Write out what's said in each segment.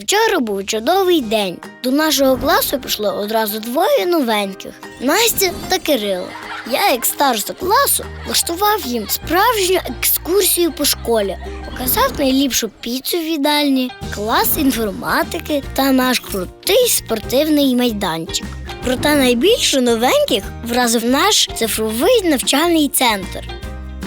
Вчора був чудовий день. До нашого класу пішло одразу двоє новеньких Настя та Кирило. Я, як староста класу, влаштував їм справжню екскурсію по школі, показав найліпшу піцу в їдальні, клас інформатики та наш крутий спортивний майданчик. Проте найбільше новеньких вразив наш цифровий навчальний центр.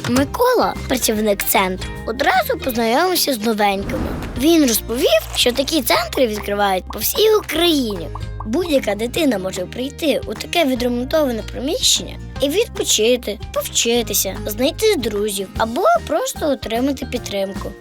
Микола, працівник центру, одразу познайомився з новенькими. Він розповів, що такі центри відкривають по всій Україні. Будь-яка дитина може прийти у таке відремонтоване приміщення і відпочити, повчитися, знайти друзів або просто отримати підтримку.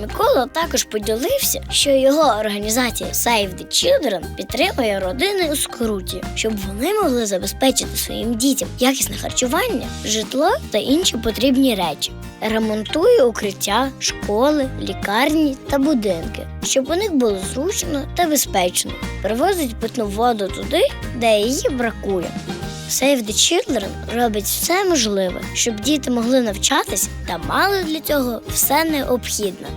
Микола також поділився, що його організація Save the Children підтримує родини у скруті, щоб вони могли забезпечити своїм дітям якісне харчування, житло та інші потрібні речі. Ремонтує укриття, школи, лікарні та будинки, щоб у них було зручно та безпечно. Привозить питну воду туди, де її бракує. Save the Children робить все можливе, щоб діти могли навчатися та мали для цього все необхідне.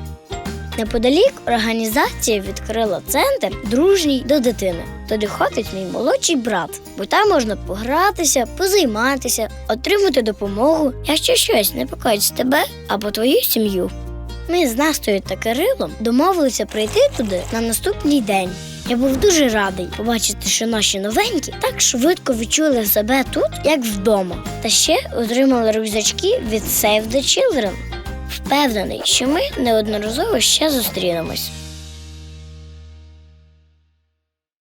Неподалік організація відкрила центр дружній до дитини. Туди ходить мій молодший брат, бо там можна погратися, позайматися, отримати допомогу, якщо щось непокоїть тебе або твою сім'ю. Ми з Настою та Кирилом домовилися прийти туди на наступний день. Я був дуже радий побачити, що наші новенькі так швидко відчули себе тут, як вдома, та ще отримали рюкзачки від Save the Children. Впевнений, що ми неодноразово ще зустрінемось.